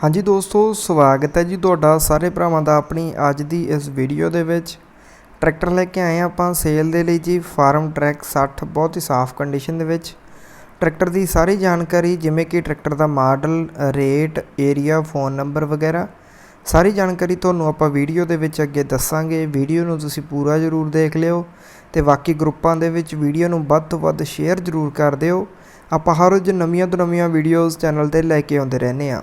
ਹਾਂਜੀ ਦੋਸਤੋ, ਸਵਾਗਤ ਹੈ ਜੀ ਤੁਹਾਡਾ ਸਾਰੇ ਭਰਾਵਾਂ ਦਾ ਆਪਣੀ ਅੱਜ ਦੀ ਇਸ ਵੀਡੀਓ ਦੇ ਵਿੱਚ। ਟਰੈਕਟਰ ਲੈ ਕੇ ਆਏ ਹਾਂ ਆਪਾਂ ਸੇਲ ਦੇ ਲਈ ਜੀ ਫਾਰਮ ਟਰੈਕ 60 ਬਹੁਤ ਹੀ ਸਾਫ਼ ਕੰਡੀਸ਼ਨ ਦੇ ਵਿੱਚ। ਟਰੈਕਟਰ ਦੀ ਸਾਰੀ ਜਾਣਕਾਰੀ, ਜਿਵੇਂ ਕਿ ਟਰੈਕਟਰ ਦਾ model rate area phone number ਵਗੈਰਾ, ਸਾਰੀ ਜਾਣਕਾਰੀ ਤੁਹਾਨੂੰ ਆਪਾਂ ਵੀਡੀਓ ਦੇ ਵਿੱਚ ਅੱਗੇ ਦੱਸਾਂਗੇ। ਵੀਡੀਓ ਨੂੰ ਤੁਸੀਂ ਪੂਰਾ ਜ਼ਰੂਰ ਦੇਖ ਲਿਓ ਤੇ ਬਾਕੀ ਗਰੁੱਪਾਂ ਦੇ ਵਿੱਚ ਵੀਡੀਓ ਨੂੰ ਵੱਧ ਤੋਂ ਵੱਧ ਸ਼ੇਅਰ ਜ਼ਰੂਰ ਕਰ ਦਿਓ। ਆਪਾਂ ਹਰ ਰੋਜ਼ ਨਵੀਆਂ ਤੋਂ ਨਵੀਆਂ ਵੀਡੀਓਜ਼ ਚੈਨਲ ਤੇ ਲੈ ਕੇ ਆਉਂਦੇ ਰਹਿੰਦੇ ਆ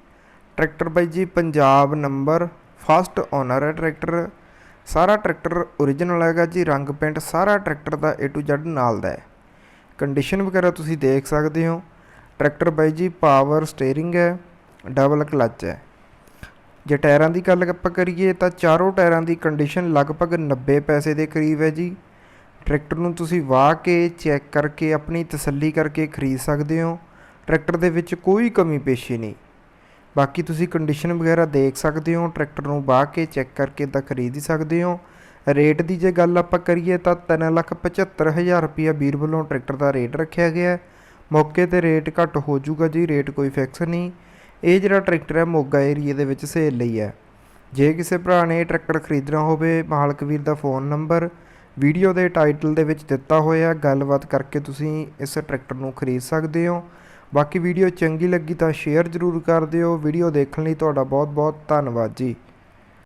ਟਰੈਕਟਰ ਬਾਈ ਜੀ, ਪੰਜਾਬ ਨੰਬਰ ਫਸਟ ਓਨਰ ਹੈ ਟਰੈਕਟਰ। ਸਾਰਾ ਟਰੈਕਟਰ ਓਰੀਜਨਲ ਹੈਗਾ ਜੀ, ਰੰਗ ਪੇਂਟ ਸਾਰਾ ਟਰੈਕਟਰ ਦਾ A to Z ਨਾਲ ਦਾ ਹੈ। ਕੰਡੀਸ਼ਨ ਵਗੈਰਾ ਤੁਸੀਂ ਦੇਖ ਸਕਦੇ ਹੋ। ਟਰੈਕਟਰ ਬਾਈ ਜੀ ਪਾਵਰ ਸਟੀਅਰਿੰਗ ਹੈ ਡਬਲ ਕਲਚ ਹੈ। ਜੇ ਟਾਇਰਾਂ ਦੀ ਗੱਲ ਆਪਾਂ ਕਰੀਏ ਤਾਂ ਚਾਰੋਂ ਟਾਇਰਾਂ ਦੀ ਕੰਡੀਸ਼ਨ ਲਗਭਗ 90 ਪੈਸੇ ਦੇ ਕਰੀਬ ਹੈ ਜੀ। ਟਰੈਕਟਰ ਨੂੰ ਤੁਸੀਂ ਵਾਹ ਕੇ ਚੈੱਕ ਕਰਕੇ, ਆਪਣੀ ਤਸੱਲੀ ਕਰਕੇ ਖਰੀਦ ਸਕਦੇ ਹੋ। ਟਰੈਕਟਰ ਦੇ ਵਿੱਚ ਕੋਈ ਕਮੀ ਪੇਸ਼ੀ ਨਹੀਂ। ਬਾਕੀ ਤੁਸੀਂ ਕੰਡੀਸ਼ਨ ਵਗੈਰਾ ਦੇਖ ਸਕਦੇ ਹੋ ਟਰੈਕਟਰ ਨੂੰ ਬਾਹ ਕੇ ਚੈੱਕ ਕਰਕੇ ਤਾਂ ਖਰੀਦ ਹੀ ਸਕਦੇ ਹੋ। ਰੇਟ ਦੀ ਜੇ ਗੱਲ ਆਪਾਂ ਕਰੀਏ ਤਾਂ 375000 ਰੁਪਇਆ ਵੀਰ ਵੱਲੋਂ ਟਰੈਕਟਰ ਦਾ ਰੇਟ ਰੱਖਿਆ ਗਿਆ ਹੈ। ਮੌਕੇ ਤੇ ਰੇਟ ਘੱਟ ਹੋ ਜਾਊਗਾ ਜੀ ਰੇਟ ਕੋਈ ਫਿਕਸ ਨਹੀਂ। ਇਹ ਜਿਹੜਾ ਟਰੈਕਟਰ ਹੈ, ਮੋਗਾ ਏਰੀਆ ਦੇ ਵਿੱਚ ਸੇਲ ਲਈ ਹੈ। ਜੇ ਕਿਸੇ ਭਰਾ ਨੇ ਇਹ ਟਰੈਕਟਰ ਖਰੀਦਣਾ ਹੋਵੇ, ਮਾਲਕ ਵੀਰ ਦਾ ਫੋਨ ਨੰਬਰ ਵੀਡੀਓ ਦੇ ਟਾਈਟਲ ਦੇ ਵਿੱਚ ਦਿੱਤਾ ਹੋਇਆ ਗੱਲਬਾਤ ਕਰਕੇ ਤੁਸੀਂ ਇਸ ਟਰੈਕਟਰ ਨੂੰ ਖਰੀਦ ਸਕਦੇ ਹੋ। ਬਾਕੀ ਵੀਡੀਓ ਚੰਗੀ ਲੱਗੀ ਤਾਂ ਸ਼ੇਅਰ ਜ਼ਰੂਰ ਕਰ ਦਿਓ। ਵੀਡੀਓ ਦੇਖਣ ਲਈ ਤੁਹਾਡਾ ਬਹੁਤ ਬਹੁਤ ਧੰਨਵਾਦ ਜੀ।